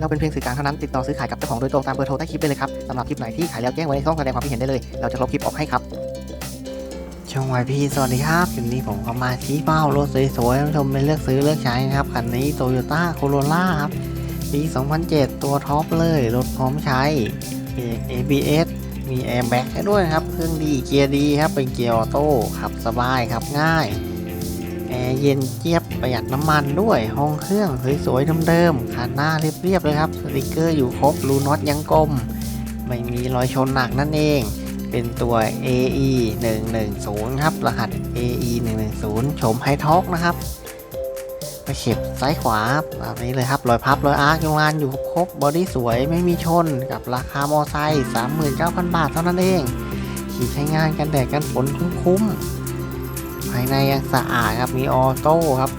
เราเป็นเพียงสื่อกลางเท่านั้นติดต่อซื้อขายกับเจ้าของโดยตรงตามเบอร์โทรใต้คลิปได้เลยครับสำหรับคลิปไหนที่ขายแล้วแจ้งไว้ในช่องแสดงความคิดเห็นได้เลย เราจะลบคลิปออกให้ครับช่องวายพีสวัสดีครับคลิปนี้ผมก็มาชี้เป้ารถสวยๆท่านผู้ชมเป็นเลือกซื้อเลือกใช้นะครับคันนี้ Toyota Corolla ครับปี2007 ตัวท็อปเลยรถพร้อมใช้ ABS มี Airbag ให้ด้วยครับ เครื่องดีเกียร์ดีครับ เป็นเกียร์ออโต้ขับสบายขับง่าย แอร์เย็นเจี๊ยบประหยัดน้ำมันด้วย ห้องเครื่องสวยๆเดิมๆคันหน้าเรียบๆเลยครับ สติกเกอร์อยู่ครบรูน็อตยังกลม ไม่มีรอยชนหนักนั่นเอง เป็นตัว AE 110ครับ รหัส AE 110โฉมไฮท็อกนะครับไปเข็บซ้ายขวาแบบนี้เลยครับรอยพับรอยอาร์คโรงงานอยู่ครบบอดี้สวยไม่มีชนกับราคามอไซค์39,000 บาทเท่านั้นเองขี่ใช้งานกันแดดกันฝนคุ้มๆ ภายในยังสะอาดครับมีออโต้ครับ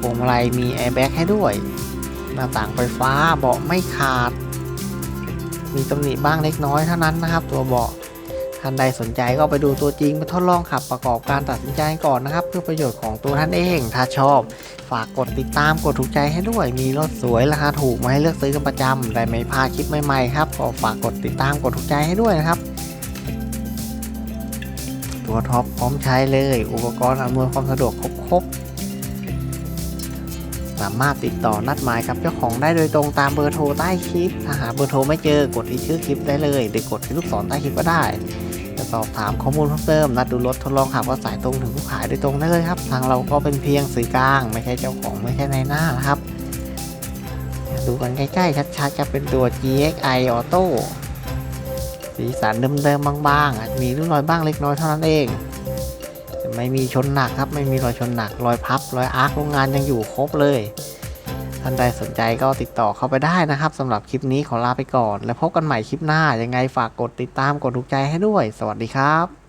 พวงมาลัยมีแอร์แบ็กให้ด้วย หน้าต่างไฟฟ้าเบาะไม่ขาด มีตำหนิบ้างเล็กน้อยเท่านั้นนะครับ ตัวเบาะท่านใดสนใจก็ไปดูตัวจริงมาทดลองขับประกอบการตัดสินใจก่อนนะครับ เพื่อประโยชน์ของตัวท่านเอง ถ้าชอบ ฝากกดติดตามกดถูกใจให้ด้วย มีรถสวยราคาถูกมาให้เลือกซื้อกันประจำได้ไม่พลาดคลิปใหม่ๆครับก็ฝากกดติดตามกดถูกใจให้ด้วยนะครับ ตัวท็อปพร้อมใช้เลย อุปกรณ์อำนวยความสะดวกครบๆ สามารถติดต่อนัดหมายกับเจ้าของได้โดยตรงตามเบอร์โทรใต้คลิป ถ้าหาเบอร์โทรไม่เจอกดที่ชื่อคลิปได้เลย หรือกดที่ลูกศรใต้คลิปก็ได้ จะสอบถามข้อมูลเพิ่มเติม นัดดูรถทดลองขับก็สายตรงถึงผู้ขายโดยตรงได้เลยครับ ทางเราก็เป็นเพียงสื่อกลาง ไม่ใช่เจ้าของไม่ใช่ในหน้านะครับ ดูกันใกล้ๆชัดๆจะเป็นตัว GXI Auto สีสันเดิมๆบางๆอาจมีริ้วรอยบ้างเล็กน้อยเท่านั้นเองไม่มีชนหนักครับ ไม่มีรอยชนหนัก รอยพับ รอยอาร์คโรงงานยังอยู่ครบเลย ท่านใดสนใจก็ติดต่อเข้าไปได้นะครับสำหรับคลิปนี้ขอลาไปก่อน แล้วพบกันใหม่คลิปหน้า ยังไงฝากกดติดตามกดถูกใจให้ด้วย สวัสดีครับ